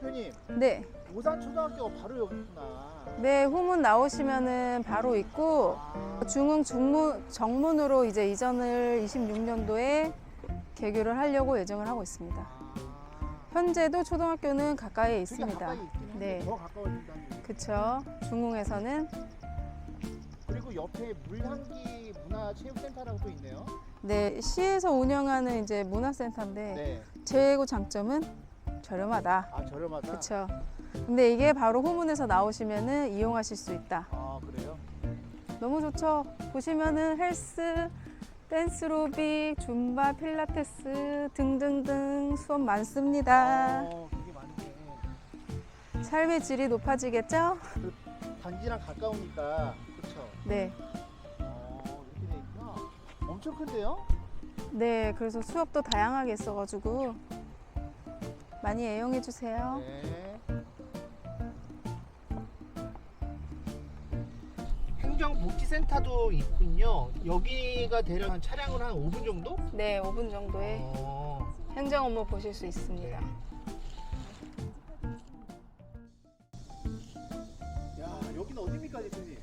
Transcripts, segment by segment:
대표님, 네. 오산 초등학교가 바로 여기 있구나. 네, 후문 나오시면은 바로 있고 아, 중흥 중문 정문으로 이제 이전을 26년도에 개교를 하려고 예정을 하고 있습니다. 아, 현재도 초등학교는 가까이에 되게 있습니다. 가까이 있긴 한데 네. 더 가까워진다는 얘기. 그쵸. 중흥에서는 그리고 옆에 물향기 문화체육센터라고 또 있네요. 네, 시에서 운영하는 이제 문화센터인데 네. 최고 장점은 저렴하다. 아 저렴하다. 그쵸. 근데 이게 바로 후문에서 나오시면은 이용하실 수 있다. 아 그래요? 너무 좋죠. 보시면은 헬스, 댄스로빅, 줌바, 필라테스 등등등 수업 많습니다. 어, 많네. 삶의 질이 높아지겠죠? 단지랑 가까우니까 그렇죠. 네. 어, 이렇게 돼 있구나. 엄청 큰데요? 네, 그래서 수업도 다양하게 있어가지고 많이 애용해 주세요. 네. 행정복지센터도 있군요. 여기가 대략 한 차량으로 한 5분 정도? 네, 5분 정도의 어, 행정 업무 보실 수 있습니다. 야 여기는 어디입니까 대표님?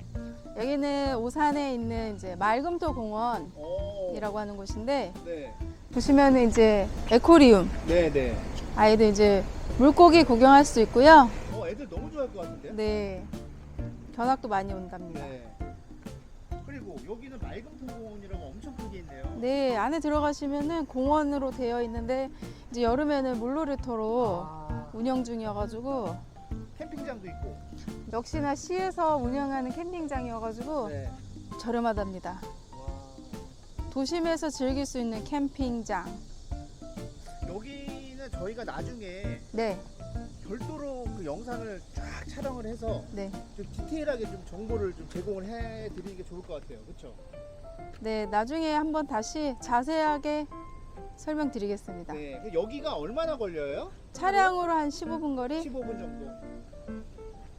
여기는 오산에 있는 이제 말금토 공원이라고 어, 하는 곳인데 네, 보시면은 이제 에코리움 네, 네. 아이들 이제 물고기 구경할 수 있고요. 어, 애들 너무 좋아할 것 같은데요? 네, 견학도 많이 온답니다. 네. 그리고 여기는 맑은통공원이라고 엄청 크게 있네요. 네, 안에 들어가시면은 공원으로 되어 있는데 이제 여름에는 물놀이터로 아, 운영 중이어가지고 캠핑장도 있고. 역시나 시에서 운영하는 캠핑장이어가지고 네. 저렴하답니다. 와. 도심에서 즐길 수 있는 캠핑장. 여기 는 저희가 나중에 네, 별도로 그 영상을 쫙 촬영을 해서 네, 좀 디테일하게 좀 정보를 좀 제공을 해 드리는 게 좋을 것 같아요. 그렇죠? 네. 나중에 한번 다시 자세하게 설명드리겠습니다. 네. 그 여기가 얼마나 걸려요? 차량으로 한 15분 거리. 15분 정도.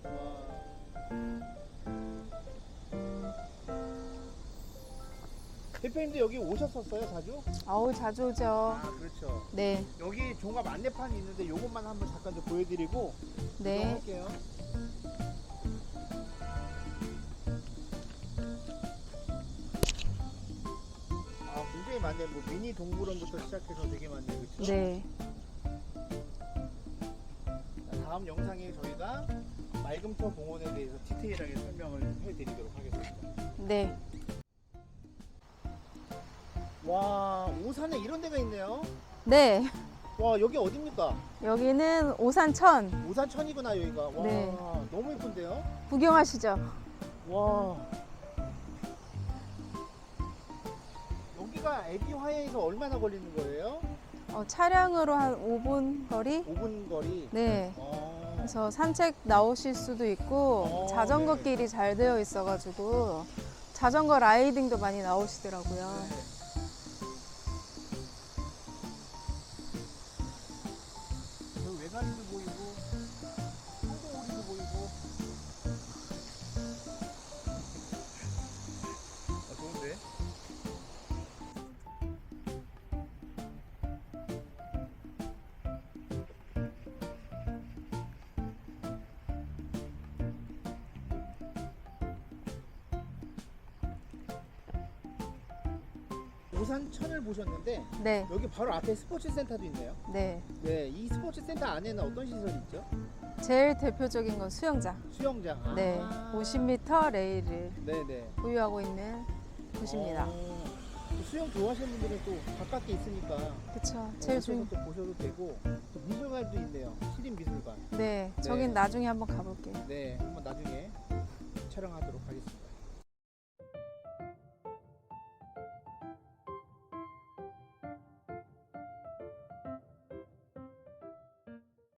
와. 대표님도 여기 오셨었어요, 자주? 어우 자주 오죠. 아, 그렇죠. 네, 여기 종합 안내판이 있는데 요것만 한번 잠깐 좀 보여드리고 네. 할게요. 아 굉장히 많네. 뭐 미니 동물원부터 시작해서 되게 많네요, 그렇죠? 네, 다음 영상에 저희가 맑음터 공원에 대해서 디테일하게 설명을 해드리도록 하겠습니다. 네. 와 오산에 이런 데가 있네요. 네. 와 여기 어딥니까? 여기는 오산천 오산천이구나 여기가. 와 네. 너무 예쁜데요? 구경하시죠. 와. 여기가 애기 화해에서 얼마나 걸리는 거예요? 어, 차량으로 한 5분 거리. 5분 거리. 네. 어. 그래서 산책 나오실 수도 있고 어, 자전거 네. 길이 잘 되어 있어가지고 자전거 라이딩도 많이 나오시더라고요. 네. 외가리도 보이고 오산천을 보셨는데 네, 여기 바로 앞에 스포츠 센터도 있네요. 네. 네, 이 스포츠 센터 안에는 어떤 시설이 있죠? 제일 대표적인 건 수영장. 수영장. 아. 네, 50m 레일을 네, 네. 보유하고 있는 곳입니다. 어, 또 수영 좋아하시는 분들은 또 가깝게 있으니까 그쵸. 제일 오셔서 중. 또 보셔도 되고 또 미술관도 있네요. 시립 미술관. 네, 네. 저긴 나중에 한번 가볼게요. 네, 한번 나중에 촬영하도록 하겠습니다.